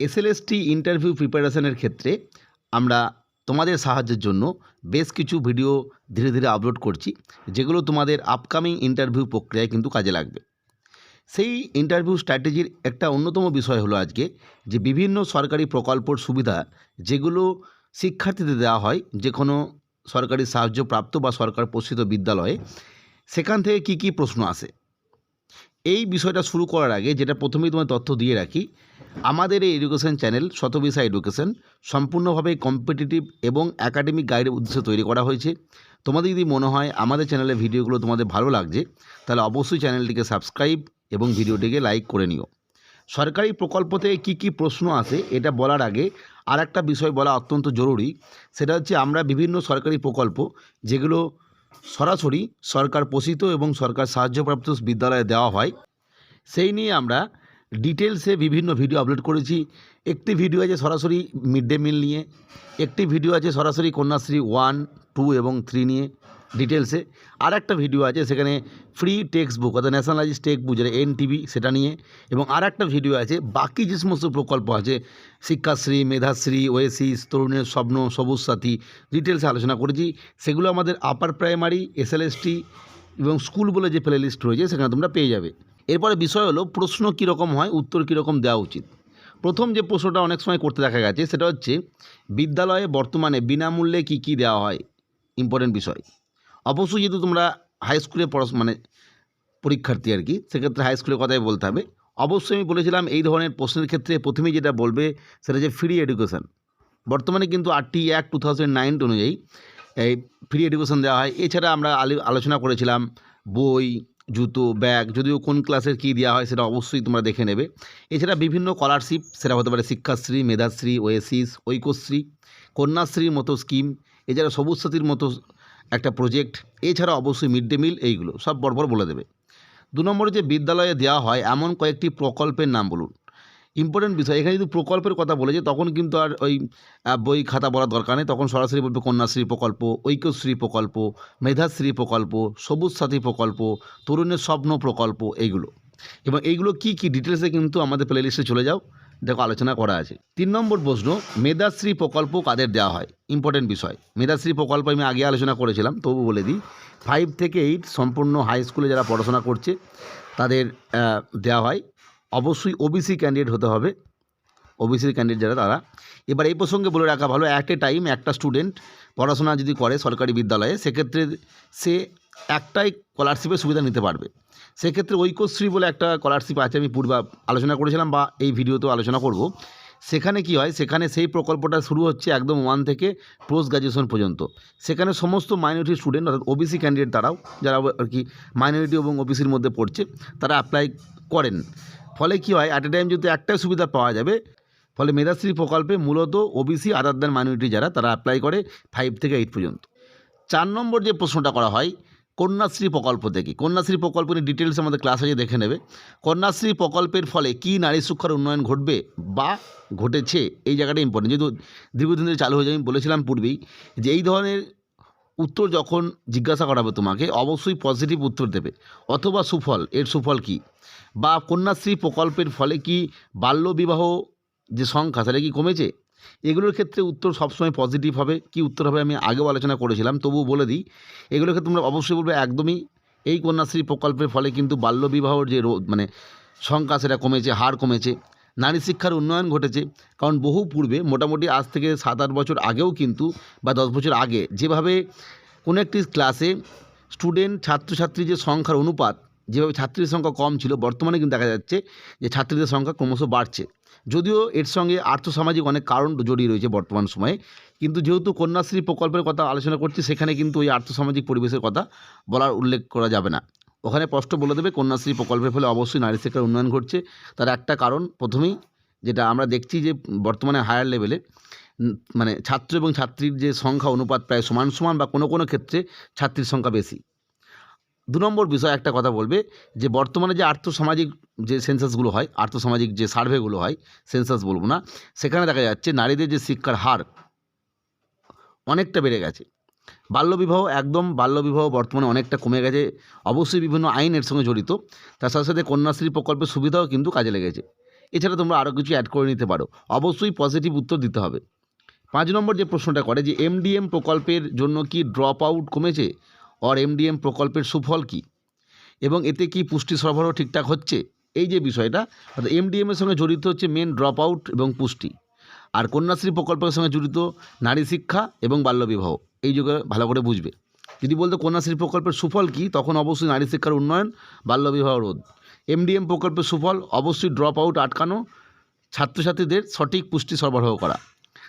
SLST interview প্রিপারেশনের ক্ষেত্রে আমরা তোমাদের সাহায্যের জন্য বেশ কিছু ভিডিও ধীরে ধীরে আপলোড করছি, যেগুলো তোমাদের আপকামিং ইন্টারভিউ প্রক্রিয়ায় কিন্তু কাজে লাগবে। সেই ইন্টারভিউ স্ট্র্যাটেজির একটা অন্যতম বিষয় হলো আজকে, যে বিভিন্ন সরকারি প্রকল্পর সুবিধা যেগুলো শিক্ষার্থীদের দেওয়া হয়, যে কোনো সরকারি সাহায্যপ্রাপ্ত বা সরকার পোষিত বিদ্যালয়ে, সেখান থেকে কি কি প্রশ্ন আসে? এই বিষয়টা শুরু করার আগে যেটা প্রথমেই তোমার তথ্য দিয়ে রাখি, আমাদের এই এডুকেশন চ্যানেল শতবিশা এডুকেশন সম্পূর্ণভাবে কম্পিটিটিভ এবং একাডেমিক গাইডের উদ্দেশ্যে তৈরি করা হয়েছে। তোমাদের যদি মনে হয় আমাদের চ্যানেলের ভিডিওগুলো তোমাদের ভালো লাগছে, তাহলে অবশ্যই চ্যানেলটিকে সাবস্ক্রাইব এবং ভিডিওটিকে লাইক করে নিও। সরকারি প্রকল্প থেকে কী কী প্রশ্ন আসে, এটা বলার আগে আর একটা বিষয় বলা অত্যন্ত জরুরি। সেটা হচ্ছে আমরা বিভিন্ন সরকারি প্রকল্প, যেগুলো সরাসরি সরকার পোষিত এবং সরকার সাহায্যপ্রাপ্ত বিদ্যালয়ে দেওয়া হয়। সেই নিয়ে আমরা ডিটেলসে বিভিন্ন ভিডিও আপলোড করেছি। একটি ভিডিও আছে সরাসরি মিড ডে মিল নিয়ে, একটি ভিডিও আছে সরাসরি কন্যাশ্রী ওয়ান, টু এবং থ্রি নিয়ে। ডিটেলসে আর একটা ভিডিও আছে, সেখানে ফ্রি টেক্সট বুক অর্থাৎ ন্যাশনালাইজ টেক্সট বুক যেটা এনটিভি সেটা নিয়ে। এবং আর একটা ভিডিও আছে, বাকি যে সমস্ত প্রকল্প আছে, শিক্ষাশ্রী, মেধাশ্রী, ওয়েসিস, তরুণের স্বপ্ন, সবুজ সাথী ডিটেলসে আলোচনা করেছি। সেগুলো আমাদের আপার প্রাইমারি এসএলএসটি এবং স্কুল বলে যে প্লে লিস্ট রয়েছে, সেখানে তোমরা পেয়ে যাবে। এরপরে বিষয় হলো, প্রশ্ন কীরকম হয়, উত্তর কীরকম দেওয়া উচিত। প্রথম যে প্রশ্নটা অনেক সময় করতে দেখা গেছে, সেটা হচ্ছে, বিদ্যালয়ে বর্তমানে বিনামূল্যে কী কী দেওয়া হয়? ইম্পর্টেন্ট বিষয়। অবশ্যই যেহেতু তোমরা হাই স্কুলে মানে পরীক্ষার্থী আর কি, সেক্ষেত্রে হাই স্কুলের কথাই বলতে হবে। অবশ্যই আমি বলেছিলাম এই ধরনের প্রশ্নের ক্ষেত্রে প্রথমেই যেটা বলবে সেটা যে ফ্রি এডুকেশন বর্তমানে কিন্তু RTE act two thousand nine অনুযায়ী এই ফ্রি এডুকেশন দেওয়া হয়। এছাড়া আমরা আলি- আলোচনা করেছিলাম বই, জুতো, ব্যাগ, যদিও কোন ক্লাসের কী দেওয়া হয় সেটা অবশ্যই তোমরা দেখে নেবে। এছাড়া বিভিন্ন স্কলারশিপ সেটা হতে পারে শিক্ষাশ্রী, মেধাশ্রী ওয়েসিস ঐক্যশ্রী, কন্যাশ্রীর মতো স্কিম এছাড়া সবুজ সাথীর মতো একটা প্রজেক্ট এছাড়া অবশ্যই মিড ডে মিল এইগুলো, সব বরবর বলে দেবে। দু নম্বরে যে বিদ্যালয়ে দেওয়া হয়, এমন কয়েকটি প্রকল্পের নাম বলুন। ইম্পর্টেন্ট বিষয়, এখানে যদি প্রকল্পের কথা বলেছে তখন কিন্তু আর ওই বই খাতা বলার দরকার নেই, তখন সরাসরি বলবে কন্যাশ্রী প্রকল্প, ঐক্যশ্রী প্রকল্প, মেধাশ্রী প্রকল্প, সবুজ সাথী প্রকল্প, তরুণের স্বপ্ন প্রকল্প, এইগুলো। এবং এইগুলো কি কি ডিটেলসে কিন্তু আমাদের প্লেলিস্টে চলে যাও। দেখো, আলোচনা করা আছে। তিন নম্বর প্রশ্ন, মেধাশ্রী প্রকল্প কাদের দেওয়া হয়? ইম্পর্টেন্ট বিষয়। মেধাশ্রী প্রকল্প আমি আগে আলোচনা করেছিলাম, তবু বলে দিই। ফাইভ থেকে এইট সম্পূর্ণ হাই স্কুলে যারা পড়াশোনা করছে, তাদের দেওয়া হয়। অবশ্যই ওবিসি ক্যান্ডিডেট হতে হবে। ওবিসির ক্যান্ডিডেট যারা, তারা। এবার এই প্রসঙ্গে বলে রাখা ভালো অ্যাট এ টাইম একটা স্টুডেন্ট পড়াশোনা যদি করে সরকারি বিদ্যালয়ে, সেক্ষেত্রে সে একটাই স্কলারশিপের সুবিধা নিতে পারবে। সেক্ষেত্রে ঐক্যশ্রী বলে একটা স্কলারশিপ আছে, আমি পূর্বে আলোচনা করেছিলাম বা এই ভিডিওতেও আলোচনা করব। সেখানে কি হয়, সেখানে সেই প্রকল্পটা শুরু হচ্ছে একদম ওয়ান থেকে পোস্ট গ্রাজুয়েশন পর্যন্ত। সেখানে সমস্ত মাইনরিটি স্টুডেন্ট অর্থাৎ ওবিসি ক্যান্ডিডেট তারাও, যারা আর কি মাইনরিটি এবং ওবিসির মধ্যে পড়ছে, তারা অ্যাপ্লাই করেন। ফলে কি হয় অ্যাট এ টাইম যদি একটাই সুবিধা পাওয়া যাবে, ফলে মেধাশ্রী প্রকল্পে মূলত ওবিসি আদার দ্যান মাইনরিটি যারা, তারা অ্যাপ্লাই করে ফাইভ থেকে এইট পর্যন্ত। চার নম্বর যে প্রশ্নটা করা হয় কন্যাশ্রী প্রকল্প থেকে কন্যাশ্রী প্রকল্প নিয়ে ডিটেলস আমাদের ক্লাস আছে দেখে নেবে। কন্যাশ্রী প্রকল্পের ফলে কি নারী শিক্ষার উন্নয়ন ঘটবে বা ঘটেছে, এই জায়গাটা ইম্পর্টেন্ট যেহেতু দীর্ঘদিন ধরে চালু হয়ে যায় আমি বলেছিলাম পূর্বেই যে এই ধরনের উত্তর যখন জিজ্ঞাসা করাবে তোমাকে, অবশ্যই পজিটিভ উত্তর দেবে। অথবা সুফল, এর সুফল কি? বা কন্যাশ্রী প্রকল্পের ফলে কি বাল্যবিবাহ যে সংখ্যা, সেটা কি কমেছে? এগুলোর ক্ষেত্রে উত্তর সবসময় পজিটিভ হবে। কি উত্তর হবে আমি আগেও আলোচনা করেছিলাম, তবুও বলে দিই এগুলোর ক্ষেত্রে তোমরা অবশ্যই বলবে একদমই এই কন্যাশ্রী প্রকল্পের ফলে কিন্তু বাল্যবিবাহর যে মানে সংখ্যা সেটা কমেছে, হার কমেছে, নারী শিক্ষার উন্নয়ন ঘটেছে, কারণ বহু পূর্বে মোটামুটি আজ থেকে সাত আট বছর আগেও কিন্তু বা দশ বছর আগে যেভাবে কোনো একটি ক্লাসে স্টুডেন্ট ছাত্রছাত্রী যে সংখ্যার অনুপাত, যেভাবে ছাত্রীর সংখ্যা কম ছিল, বর্তমানে কিন্তু দেখা যাচ্ছে যে ছাত্রীদের সংখ্যা ক্রমশ বাড়ছে। যদিও এর সঙ্গে আর্থসামাজিক অনেক কারণ জড়িয়ে রয়েছে বর্তমান সময়ে। কিন্তু যেহেতু কন্যাশ্রী প্রকল্পের কথা আলোচনা করছি, সেখানে কিন্তু ওই আর্থসামাজিক পরিবেশের কথা বলার উল্লেখ করা যাবে না। ওখানে স্পষ্ট বলে দেবে, কন্যাশ্রী প্রকল্পের ফলে অবশ্যই নারী শিক্ষার উন্নয়ন ঘটছে। তার একটা কারণ প্রথমেই, যেটা আমরা দেখছি যে বর্তমানে হায়ার লেভেলে মানে ছাত্র এবং ছাত্রীর যে সংখ্যা, অনুপাত প্রায় সমান সমান বা কোনো কোনো ক্ষেত্রে ছাত্রীর সংখ্যা বেশি। দু নম্বর বিষয় একটা কথা বলবে যে বর্তমানে যে আর্থসামাজিক যে সেন্সাসগুলো হয়, আর্থসামাজিক যে সার্ভেগুলো হয়, সেন্সাস বলব না, সেখানে দেখা যাচ্ছে নারীদের যে শিক্ষার হার অনেকটা বেড়ে গেছে। বাল্যবিবাহ একদম, বাল্যবিবাহ বর্তমানে অনেকটা কমে গেছে, অবশ্যই বিভিন্ন আইন এর সঙ্গে জড়িত, তার সাথে সাথে কন্যাশ্রী প্রকল্পের সুবিধাও কিন্তু কাজে লেগেছে। এছাড়া তোমরা আরও কিছু অ্যাড করে নিতে পারো, অবশ্যই পজিটিভ উত্তর দিতে হবে। পাঁচ নম্বর যে প্রশ্নটা করে যে এমডিএম প্রকল্পের জন্য কি ড্রপ আউট কমেছে অর এমডিএম প্রকল্পের সুফল কি? এবং এতে কি পুষ্টি সরবরাহ ঠিকঠাক হচ্ছে? এই যে বিষয়টা, অর্থাৎ এমডিএম এর সঙ্গে জড়িত হচ্ছে মেন ড্রপ আউট এবং পুষ্টি। আর কন্যাশ্রী প্রকল্পের সঙ্গে জড়িত নারী শিক্ষা এবং বাল্যবিবাহ এই যুগে ভালো করে বুঝবে। যদি বলতো কন্যাশ্রী প্রকল্পের সুফল কি, তখন অবশ্যই নারী শিক্ষার উন্নয়ন বাল্যবিবাহ রোধ। এমডিএম প্রকল্পের সুফল অবশ্যই ড্রপ আউট আটকানো ছাত্রছাত্রীদের সঠিক পুষ্টি সরবরাহ করা।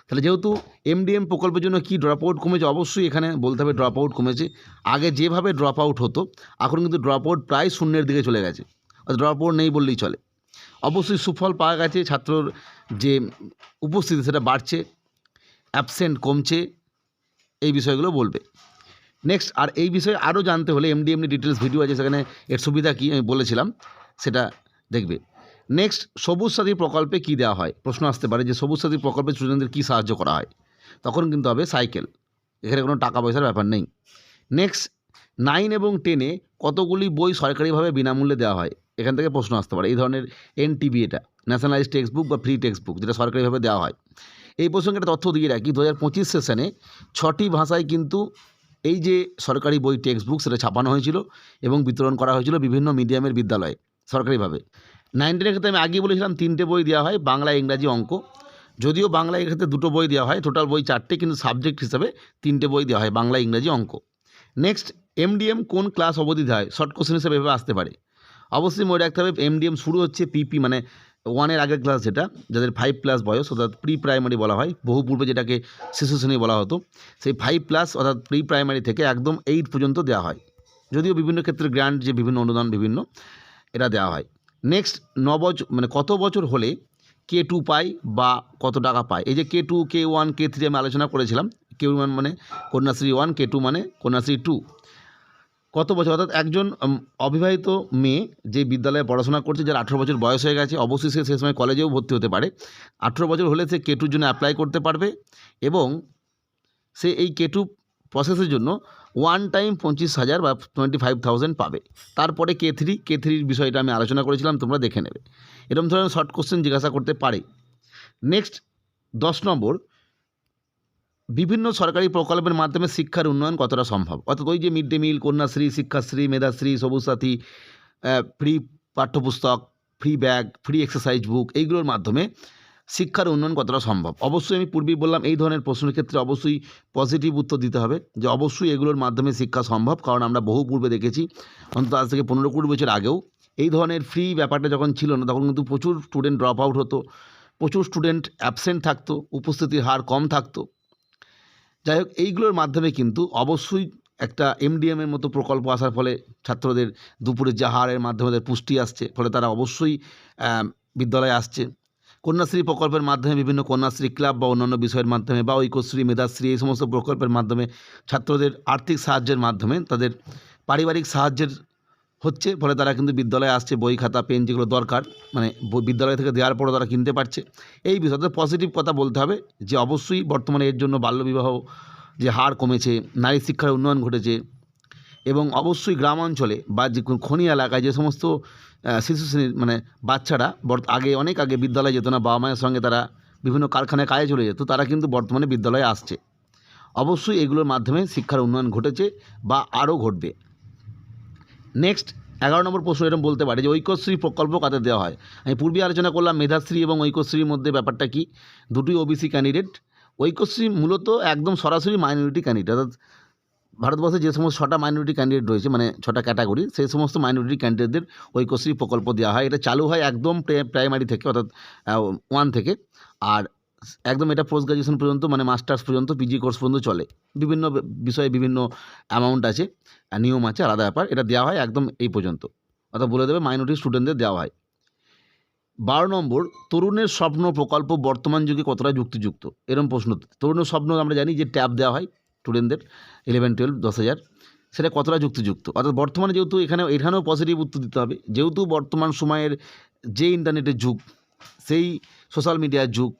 তাহলে যেহেতু এমডিএম প্রকল্পের জন্য কি ড্রপ আউট কমেছে, অবশ্যই এখানে বলতে হবে ড্রপ আউট কমেছে। আগে যেভাবে ড্রপ আউট হতো, এখন কিন্তু ড্রপ আউট প্রায় শূন্যের দিকে চলে গেছে। ড্রপ আউট নেই বললেই চলে। অবশ্যই সুফল পাওয়া গেছে, ছাত্রর যে উপস্থিতি সেটা বাড়ছে অ্যাবসেন্ট কমছে, এই বিষয়গুলো বলবে। নেক্সট আর এই বিষয়ে আরও জানতে হলে এমডি এমনি ডিটেলস ভিডিও আছে, সেখানে এর সুবিধা কী আমি বলেছিলাম, সেটা দেখবে। নেক্সট সবুজ সাথী প্রকল্পে কী দেওয়া হয়? প্রশ্ন আসতে পারে যে সবুজ সাথী প্রকল্পে স্টুডেন্টদের কী সাহায্য করা হয়? তখন কিন্তু হবে সাইকেল এখানে কোনো টাকা পয়সার ব্যাপার নেই। নেক্সট নাইন এবং টেনে কতগুলি বই সরকারিভাবে বিনামূল্যে দেওয়া হয়? এখান থেকে প্রশ্ন আসতে পারে। এই ধরনের এনটিবি এটা ন্যাশনালাইজ টেক্সট বুক বা ফ্রি টেক্সট বুক যেটা সরকারিভাবে দেওয়া হয়। এই প্রসঙ্গে একটা তথ্য দিয়ে রাখি দু হাজার পঁচিশ সেশনে ছটি ভাষায় কিন্তু এই যে সরকারি বই টেক্সট বুক সেটা ছাপানো হয়েছিল এবং বিতরণ করা হয়েছিল বিভিন্ন মিডিয়ামের বিদ্যালয়ে সরকারিভাবে। নাইন টেনের ক্ষেত্রে আমি আগে বলেছিলাম তিনটে বই দেওয়া হয়, বাংলা, ইংরাজি, অঙ্ক। যদিও বাংলা এর ক্ষেত্রে দুটো বই দেওয়া হয় টোটাল বই চারটে, কিন্তু সাবজেক্ট হিসাবে তিনটে বই দেওয়া হয়, বাংলা, ইংরাজি, অঙ্ক। নেক্সট এমডিএম কোন ক্লাস অবধি হয়? শর্ট কোশ্চেন হিসেবে এভাবে আসতে পারে। অবশ্যই মনে রাখতে হবে এমডিএম শুরু হচ্ছে পিপি মানে ওয়ানের আগের ক্লাস যেটা, যাদের ফাইভ প্লাস বয়স, অর্থাৎ প্রি প্রাইমারি বলা হয়, বহু পূর্বে যেটাকে শিশু শ্রেণি বলা হতো, সেই ফাইভ প্লাস অর্থাৎ প্রি প্রাইমারি থেকে একদম এইট পর্যন্ত দেওয়া হয়। যদিও বিভিন্ন ক্ষেত্রে গ্র্যান্ড যে বিভিন্ন অনুদান বিভিন্ন, এটা দেওয়া হয়। নেক্সট ন বছর মানে কত বছর হলে কে টু পাই বা কত টাকা পায়? এই যে K two K one K three আমি আলোচনা করেছিলাম। কে ওয়ান মানে কন্যাশ্রী ওয়ান কে টু মানে কন্যাশ্রী টু কত বছর? অর্থাৎ একজন অবিবাহিত মেয়ে যে বিদ্যালয়ে পড়াশোনা করছে, যার আঠেরো বছর বয়স হয়ে গেছে, অবশ্যই সে সে সময় কলেজেও ভর্তি হতে পারে। আঠেরো বছর হলে সে কেটুর জন্য অ্যাপ্লাই করতে পারবে এবং সে এই কেটু প্রসেসের জন্য ওয়ান টাইম পঁচিশ হাজার বা টোয়েন্টি ফাইভ থাউজেন্ড পাবে। তারপরে কে থ্রি কে থ্রির বিষয়টা আমি আলোচনা করেছিলাম, তোমরা দেখে নেবে। এরকম ধরনের শর্ট কোশ্চেন জিজ্ঞাসা করতে পারে। নেক্সট দশ নম্বর, বিভিন্ন সরকারি প্রকল্পের মাধ্যমে শিক্ষার উন্নয়ন কতটা সম্ভব? অর্থাৎ ওই যে mid day meal Kanyashree, Shikshashree, Medhashree Sabuj Sathi free পাঠ্যপুস্তক free bag free exercise book এইগুলোর মাধ্যমে শিক্ষার উন্নয়ন কতটা সম্ভব? অবশ্যই আমি পূর্বেই বললাম, এই ধরনের প্রশ্নের ক্ষেত্রে অবশ্যই পজিটিভ উত্তর দিতে হবে যে অবশ্যই এগুলোর মাধ্যমে শিক্ষা সম্ভব, কারণ আমরা বহু পূর্বে দেখেছি, অন্তত আজ থেকে পনেরো কুড়ি বছর আগেও এই ধরনের ফ্রি ব্যাপারটা যখন ছিল না, তখন কিন্তু প্রচুর স্টুডেন্ট ড্রপ আউট হতো, প্রচুর স্টুডেন্ট অ্যাবসেন্ট থাকতো, উপস্থিতির হার কম থাকতো। যাই হোক, এইগুলোর মাধ্যমে কিন্তু অবশ্যই একটা এমডিএমের মতো প্রকল্প আসার ফলে ছাত্রদের দুপুরের যে আহারের মাধ্যমে তাদের পুষ্টি আসছে, ফলে তারা অবশ্যই বিদ্যালয়ে আসছে। কন্যাশ্রী প্রকল্পের মাধ্যমে বিভিন্ন কন্যাশ্রী ক্লাব বা অন্যান্য বিষয়ের মাধ্যমে বা ঐক্যশ্রী, মেধাশ্রী এই সমস্ত প্রকল্পের মাধ্যমে ছাত্রদের আর্থিক সাহায্যের মাধ্যমে তাদের পারিবারিক সাহায্যের হচ্ছে, ফলে তারা কিন্তু বিদ্যালয়ে আসছে, বই খাতা, পেন যেগুলো দরকার মানে বিদ্যালয় থেকে দেওয়ার পরও তারা কিনতে পারছে। এই বিষয়তে পজিটিভ কথা বলতে হবে যে অবশ্যই বর্তমানে এর জন্য বাল্যবিবাহ যে হার কমেছে, নারী শিক্ষার উন্নয়ন ঘটেছে এবং অবশ্যই গ্রাম অঞ্চলে বা যে খনি এলাকায় যে সমস্ত শিশু শ্রেণির মানে বাচ্চারা আগে, অনেক আগে বিদ্যালয়ে যেত না, বাবা মায়ের সঙ্গে তারা বিভিন্ন কারখানায় কাজে চলে যেত, তারা কিন্তু বর্তমানে বিদ্যালয়ে আসছে। অবশ্যই এগুলোর মাধ্যমে শিক্ষার উন্নয়ন ঘটেছে বা আরও ঘটবে। নেক্সট এগারো নম্বর প্রশ্ন এরকম বলতে পারে যে ঐক্যশ্রী প্রকল্প কাদের দেওয়া হয়? আমি পূর্বে আলোচনা করলাম মেধাশ্রী এবং ঐক্যশ্রীর মধ্যে ব্যাপারটা কি? দুটোই ওবিসি ক্যান্ডিডেট ঐক্যশ্রী মূলত একদম সরাসরি মাইনরিটি ক্যান্ডিডেট অর্থাৎ ভারতবর্ষে যে সমস্ত ছটা মাইনরিটি ক্যান্ডিডেট রয়েছে মানে ছটা ক্যাটাগরি সেই সমস্ত মাইনরিটি ক্যান্ডিডেটদের ঐক্যশ্রী প্রকল্প দেওয়া হয়। এটা চালু হয় একদম প্রাইমারি থেকে, অর্থাৎ ওয়ান থেকে। আর একদম এটা পোস্ট গ্রাজুয়েশন পর্যন্ত মানে মাস্টার্স পর্যন্ত পিজি কোর্স পর্যন্ত চলে। বিভিন্ন বিষয়ে বিভিন্ন অ্যামাউন্ট আছে নিয়ম আছে, আলাদা ব্যাপার। এটা দেওয়া হয় একদম এই পর্যন্ত। অর্থাৎ বলে দেবে মাইনরিটি স্টুডেন্টদের দেওয়া হয়। বারো নম্বর, তরুণের স্বপ্ন প্রকল্প বর্তমান যুগে কতটা যুক্তিযুক্ত? এরকম প্রশ্ন। তরুণের স্বপ্ন আমরা জানি যে ট্যাব দেওয়া হয়। স্টুডেন্টদের ইলেভেন টুয়েলভ দশ হাজার। সেটা কতটা যুক্তিযুক্ত? অর্থাৎ বর্তমানে যেহেতু এখানে এখানেও পজিটিভ উত্তর দিতে হবে। যেহেতু বর্তমান সময়ের যে ইন্টারনেটের যুগ, সেই সোশ্যাল মিডিয়ার যুগ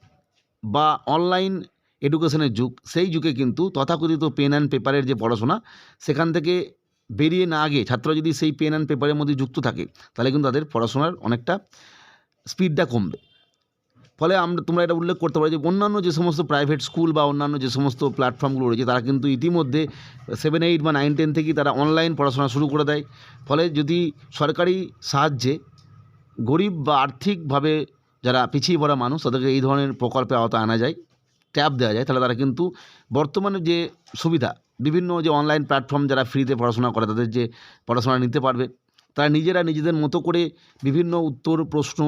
বা অনলাইন এডুকেশনের যুগ, সেই যুগে কিন্তু তথাকথিত পেন অ্যান্ড পেপারের যে পড়াশোনা, সেখান থেকে বেরিয়ে না আগে ছাত্ররা যদি সেই পেন অ্যান্ড পেপারের মধ্যে যুক্ত থাকে, তাহলে কিন্তু তাদের পড়াশোনার অনেকটা স্পিডটা কমবে। ফলে আমরা, তোমরা এটা উল্লেখ করতে পারো যে অন্যান্য যে সমস্ত প্রাইভেট স্কুল বা অন্যান্য যে সমস্ত প্ল্যাটফর্মগুলো রয়েছে, তারা কিন্তু ইতিমধ্যে সেভেন এইট বা নাইন টেন থেকেই তারা অনলাইন পড়াশোনা শুরু করে দেয়। ফলে যদি সরকারি সাহায্যে গরিব বা আর্থিকভাবে যারা পিছিয়ে পড়া মানুষ, তাদেরকে এই ধরনের প্রকল্পে আওতায় আনা যায় ট্যাব দেওয়া যায়, তাহলে তারা কিন্তু বর্তমানে যে সুবিধা, বিভিন্ন যে অনলাইন প্ল্যাটফর্ম যারা ফ্রিতে পড়াশোনা করে, তাদের যে পড়াশোনা নিতে পারবে, তারা নিজেরা নিজেদের মতো করে বিভিন্ন উত্তর প্রশ্ন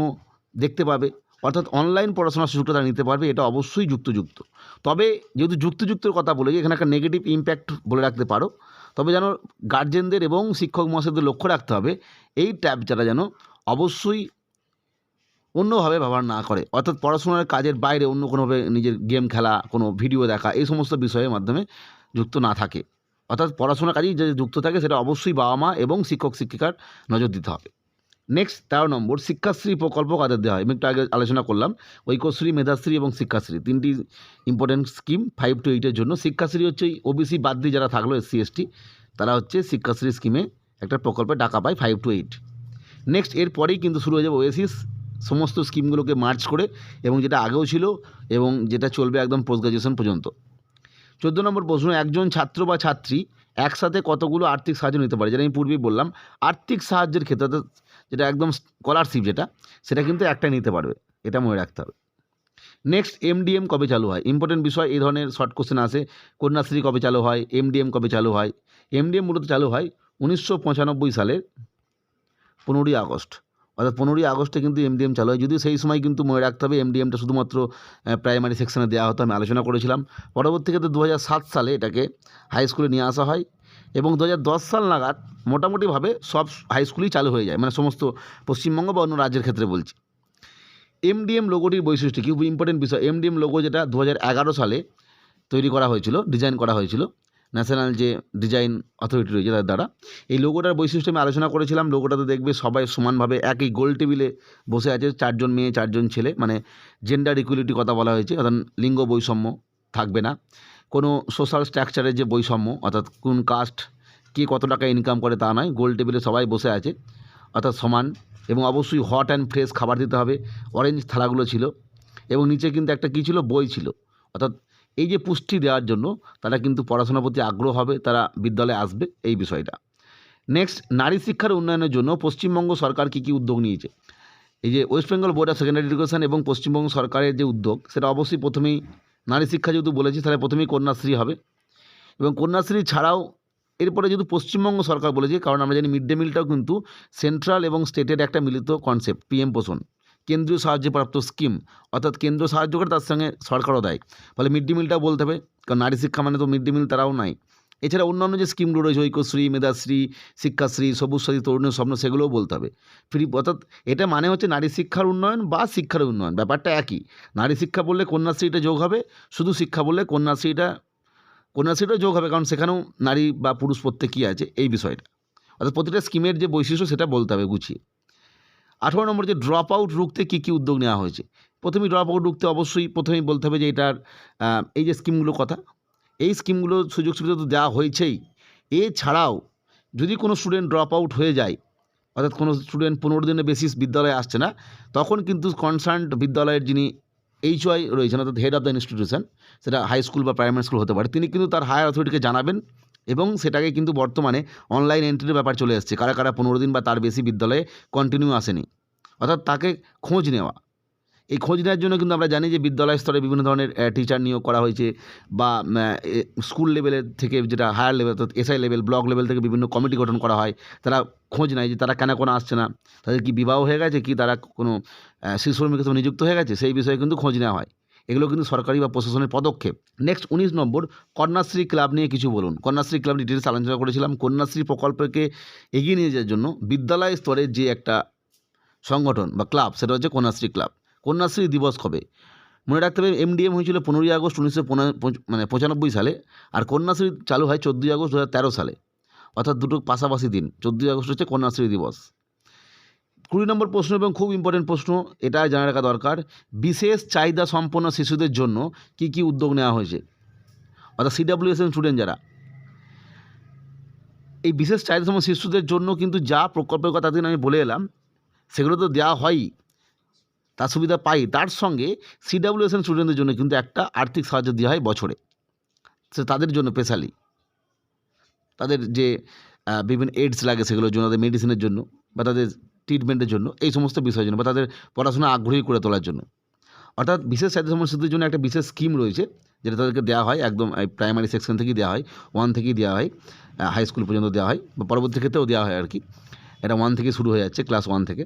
দেখতে পাবে। অর্থাৎ অনলাইন পড়াশোনার সুযোগটা তারা নিতে পারবে, এটা অবশ্যই যুক্তযুক্ত। তবে যেহেতু যুক্তযুক্তের কথা বলে, এখানে একটা নেগেটিভ ইম্প্যাক্ট বলে রাখতে পারো। তবে যেন গার্জেনদের এবং শিক্ষক মহাশয়দের লক্ষ্য রাখতে হবে, এই ট্যাবটা যেন অবশ্যই অন্যভাবে ব্যবহার না করে। অর্থাৎ পড়াশোনার কাজের বাইরে অন্য কোনোভাবে নিজের গেম খেলা, কোনো ভিডিও দেখা, এই সমস্ত বিষয়ের মাধ্যমে যুক্ত না থাকে। অর্থাৎ পড়াশোনার কাজেই যে যুক্ত থাকে, সেটা অবশ্যই বাবা মা এবং শিক্ষক শিক্ষিকার নজর দিতে হবে। নেক্সট তেরো নম্বর, শিক্ষাশ্রী প্রকল্প কাদের দেওয়া হয়? আমি একটু আগে আলোচনা করলাম, ঐক্যশ্রী, মেধাশ্রী এবং শিক্ষাশ্রী, তিনটি ইম্পর্টেন্ট স্কিম ফাইভ টু এইটের জন্য। শিক্ষাশ্রী হচ্ছে ওবিসি বাদ দিয়ে যারা থাকল এসসি এসটি তারা হচ্ছে শিক্ষাশ্রী স্কিমে একটা প্রকল্পে টাকা পায় ফাইভ টু এইট নেক্সট এরপরেই কিন্তু শুরু হয়ে যাবে ওয়েসিস সমস্ত স্কিমগুলোকে মার্চ করে এবং যেটা আগেও ছিল এবং যেটা চলবে একদম পোস্ট গ্রাজুয়েশন পর্যন্ত। চোদ্দ নম্বর প্রশ্ন, একজন ছাত্র বা ছাত্রী একসাথে কতগুলো আর্থিক সাহায্য নিতে পারে? যেটা আমি পূর্বেই বললাম, আর্থিক সাহায্যের ক্ষেত্রে যেটা একদম স্কলারশিপ যেটা, সেটা কিন্তু একটাই নিতে পারবে, এটা মনে রাখতে হবে। নেক্সট এমডিএম কবে চালু হয়? ইম্পর্টেন্ট বিষয়, এই ধরনের শর্ট কোশ্চেন আসে। কন্যাশ্রী কবে চালু হয়? এমডিএম কবে চালু হয়? এমডিএম মূলত চালু হয় উনিশশো পঁচানব্বই সালের পনেরোই আগস্ট। অর্থাৎ পনেরোই আগস্টে কিন্তু এমডিএম চালু হয়। যদিও সেই সময় কিন্তু মনে রাখতে হবে এমডিএমটা শুধুমাত্র প্রাইমারি সেকশনে দেওয়া হতো, আমি আলোচনা করেছিলাম। পরবর্তীতে দু সালে এটাকে হাই স্কুলে নিয়ে আসা হয়। এবং দু হাজার দশ সাল নাগাদ মোটামুটিভাবে সব হাই স্কুলই চালু হয়ে যায়। মানে সমস্ত পশ্চিমবঙ্গ বা অন্য রাজ্যের ক্ষেত্রে বলছি। এমডিএম লোগোটির বৈশিষ্ট্য খুব ইম্পর্টেন্ট বিষয়। এমডিএম লোগো যেটা দু হাজার এগারো সালে তৈরি করা হয়েছিল ডিজাইন করা হয়েছিল। ন্যাশনাল যে ডিজাইন অথরিটি রয়েছে তার দ্বারা। এই লোগোটার বৈশিষ্ট্য আমি আলোচনা করেছিলাম। লোগোটাতে দেখবে সবাই সমানভাবে একই গোল টেবিলে বসে আছে। চারজন মেয়ে, চারজন ছেলে। মানে জেন্ডার ইকুয়ালিটি কথা বলা হয়েছে। অর্থাৎ লিঙ্গ বৈষম্য থাকবে না। কোনো সোশ্যাল স্ট্রাকচারের যে বৈষম্য, অর্থাৎ কোন কাস্ট কে কত টাকা ইনকাম করে তা নয় গোল টেবিলে সবাই বসে আছে, অর্থাৎ সমান এবং অবশ্যই হট অ্যান্ড ফ্রেশ খাবার দিতে হবে অরেঞ্জ থালাগুলো ছিল এবং নিচে কিন্তু একটা কী ছিল, বই ছিল, অর্থাৎ এই যে পুষ্টি দেওয়ার জন্য তারা কিন্তু পড়াশোনার প্রতি আগ্রহ হবে, তারা বিদ্যালয়ে আসবে এই বিষয়টা। নেক্সট নারী শিক্ষার উন্নয়নের জন্য পশ্চিমবঙ্গ সরকার কী কী উদ্যোগ নিয়েছে? এই যে West Bengal board of secondary education এবং পশ্চিমবঙ্গ সরকারের যে উদ্যোগ, সেটা অবশ্যই প্রথমেই নারী শিক্ষা যেহেতু বলেছি, তাহলে প্রথমেই কন্যাশ্রী হবে। এবং কন্যাশ্রী ছাড়াও এরপরে যেহেতু পশ্চিমবঙ্গ সরকার বলেছে, কারণ আমরা জানি মিড ডে মিলটাও কিন্তু সেন্ট্রাল এবং স্টেটের একটা মিলিত কনসেপ্ট পিএম পোষণ। কেন্দ্রীয় সাহায্যপ্রাপ্ত স্কিম অর্থাৎ কেন্দ্র সাহায্য করে তার সঙ্গে সরকারও দেয়। ফলে মিড ডে মিলটাও বলতে হবে, কারণ নারী শিক্ষা মানে তো মিড ডে মিল তারাও নাই। এছাড়া অন্যান্য যে স্কিমগুলো রয়েছে, ঐক্যশ্রী, মেধাশ্রী, শিক্ষাশ্রী সবুজ সাথী তরুণের স্বপ্ন, সেগুলোও বলতে হবে। ফ্রি অর্থাৎ এটা মানে হচ্ছে নারী শিক্ষার উন্নয়ন বা শিক্ষার উন্নয়ন, ব্যাপারটা একই। নারী শিক্ষা বললে কন্যাশ্রীটা যোগ হবে, শুধু শিক্ষা বললে কন্যাশ্রীটা কন্যাশ্রীটাও যোগ হবে, কারণ সেখানেও নারী বা পুরুষ প্রত্যেকই আছে, এই বিষয়টা। অর্থাৎ প্রতিটা স্কিমের যে বৈশিষ্ট্য সেটা বলতে হবে, গুছিয়ে। আঠারো নম্বর যে ড্রপ আউট রুখতে কী কী উদ্যোগ নেওয়া হয়েছে? প্রথমেই ড্রপ আউট রুখতে অবশ্যই প্রথমেই বলতে হবে যে এটার এই যে স্কিমগুলোর কথা এই স্কিমগুলো সুযোগ সুবিধা তো দেওয়া হয়েছেই। এছাড়াও যদি কোনো স্টুডেন্ট ড্রপ আউট হয়ে যায়, অর্থাৎ কোনো স্টুডেন্ট পনেরো দিনের বেসিস বিদ্যালয়ে আসছে না, তখন কিন্তু কনসার্ন বিদ্যালয়ের যিনি এইচ ওয়াই রয়েছেন, অর্থাৎ হেড অফ দ্য ইনস্টিটিউশন, সেটা হাই স্কুল বা প্রাইমারি স্কুল হতে পারে, তিনি কিন্তু তার হায়ার অথরিটিকে জানাবেন এবং সেটাকে কিন্তু বর্তমানে অনলাইন এন্ট্রির ব্যাপার চলে এসছে। কারা কারা পনেরো দিন বা তার বেশি বিদ্যালয়ে কন্টিনিউ আসেনি, অর্থাৎ তাকে খোঁজ নেওয়া। এই খোঁজ নেওয়ার জন্য কিন্তু আমরা জানি যে বিদ্যালয় স্তরে বিভিন্ন ধরনের টিচার নিয়োগ করা হয়েছে বা স্কুল লেভেলের থেকে যেটা হায়ার লেভেল অর্থাৎ এসআই লেভেল ব্লক লেভেল থেকে বিভিন্ন কমিটি গঠন করা হয়। তারা খোঁজ নেয় যে তারা কেন কোনো আসছে না। তাদের কি বিবাহ হয়ে গেছে, কি তারা কোনো শিশু শ্রমিক হিসেবে নিযুক্ত হয়ে গেছে, সেই বিষয়ে কিন্তু খোঁজ নেওয়া হয়। এগুলো কিন্তু সরকারি বা প্রশাসনের পদক্ষেপ। নেক্সট উনিশ নম্বর, কন্যাশ্রী ক্লাব নিয়ে কিছু বলুন। কন্যাশ্রী ক্লাব ডিটেলস আলোচনা করেছিলাম। কন্যাশ্রী প্রকল্পকে এগিয়ে নিয়ে যাওয়ার জন্য বিদ্যালয় স্তরে যে একটা সংগঠন বা ক্লাব, সেটা হচ্ছে কন্যাশ্রী ক্লাব। কন্যাশ্রী দিবস কবে? মনে রাখতে হবে এমডিএম হয়েছিল পনেরোই আগস্ট উনিশশো মানে পঁচানব্বই সালে আর কন্যাশ্রী চালু হয় চোদ্দোই আগস্ট দু তেরো সালে। অর্থাৎ দুটো পাশাপাশি দিন। চোদ্দোই আগস্ট হচ্ছে কন্যাশ্রী দিবস। কুড়ি নম্বর প্রশ্ন এবং খুব ইম্পর্টেন্ট প্রশ্ন, এটা জানা রাখা দরকার, বিশেষ চাহিদা সম্পন্ন শিশুদের জন্য কি কি উদ্যোগ নেওয়া হয়েছে? অর্থাৎ সিডাব্লিউএসএম স্টুডেন্ট যারা, এই বিশেষ চাহিদা সম্পন্ন শিশুদের জন্য কিন্তু যা প্রকল্পের কথা দিন আমি বলে এলাম, সেগুলো তো দেওয়া হয়ই। তার সুবিধা পাই। তার সঙ্গে সিডাব্লিউএসএন স্টুডেন্টদের জন্য কিন্তু একটা আর্থিক সাহায্য দেওয়া হয় বছরে। সে তাদের জন্য স্পেশালি তাদের যে বিভিন্ন এইডস লাগে সেগুলোর জন্য, তাদের মেডিসিনের জন্য বা তাদের ট্রিটমেন্টের জন্য, এই সমস্ত বিষয়ের জন্য বা তাদের পড়াশোনা আগ্রহী করে তোলার জন্য। অর্থাৎ বিশেষ সাহিত্য সমস্যাদের জন্য একটা বিশেষ স্কিম রয়েছে, যেটা তাদেরকে দেওয়া হয় একদম প্রাইমারি সেকশন থেকেই দেওয়া হয় ওয়ান থেকেই দেওয়া হয় হাই স্কুল পর্যন্ত দেওয়া হয় বা পরবর্তী ক্ষেত্রেও দেওয়া হয় আর কি। এটা ওয়ান থেকে শুরু হয়ে যাচ্ছে ক্লাস ওয়ান থেকে।